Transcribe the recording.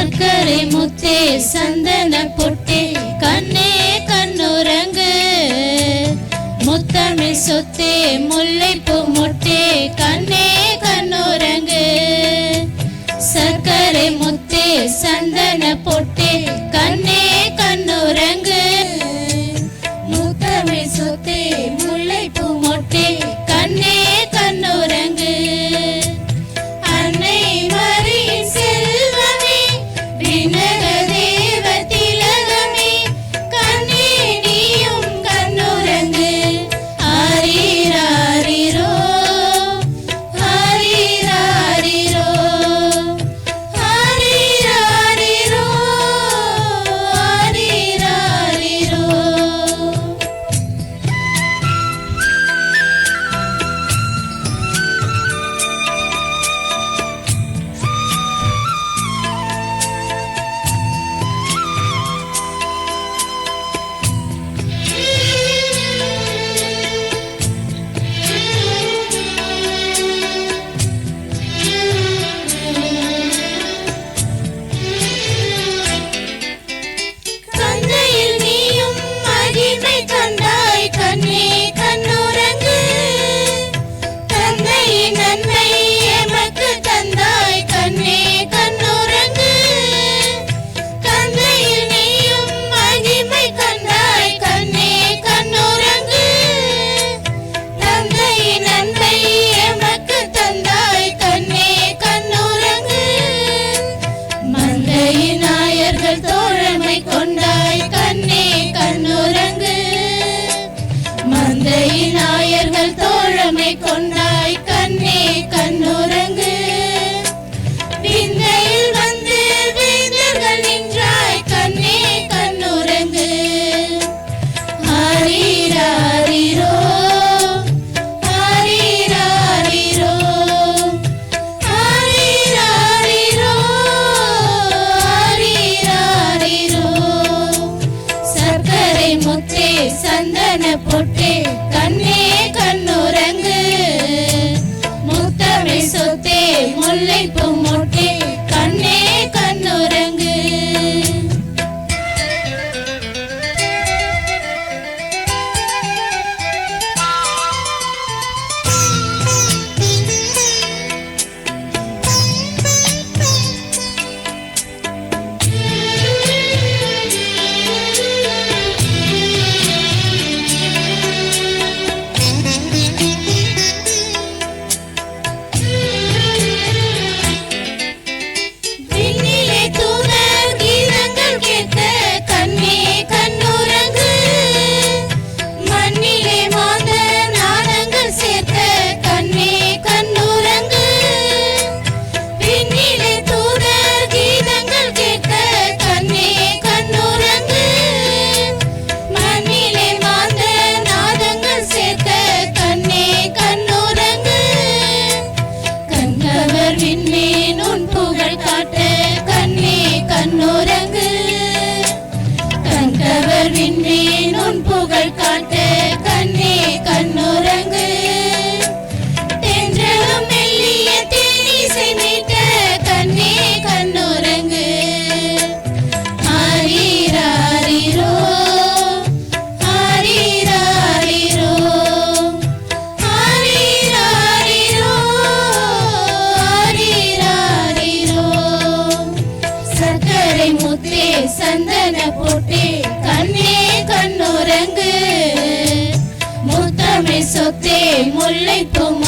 சர்க்கரை முத்தே சந்தன பொட்டே கண்ணே கண்ணுரங்கு. முத்தமிழ் சொத்தே முல்லைப்பூ மொட்டே கண்ணே கண்ணுரங்கு. சர்க்கரை முத்தே சந்தன பொட்டே கண்ணே புகழ் வின்றேன் முத்தே முல்லை தொங்க